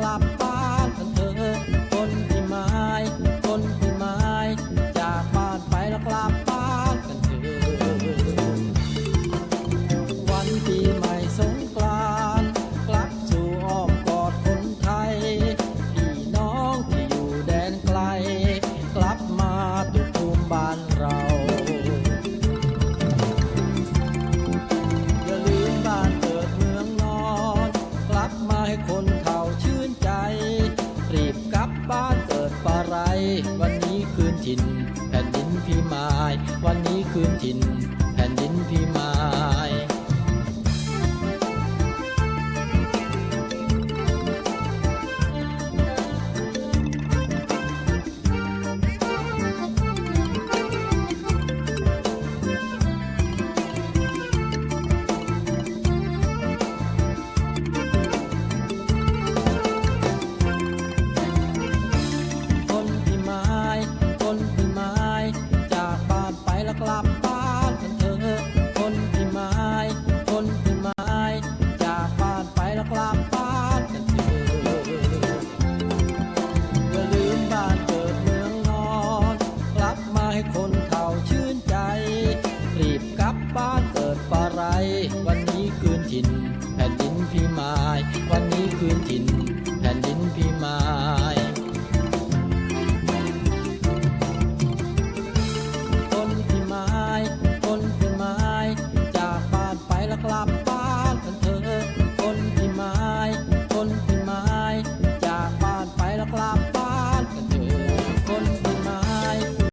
club. วันนี้คืนถิ่น แผ่นดินพีมาย วันนี้คืนถิ่น กลับ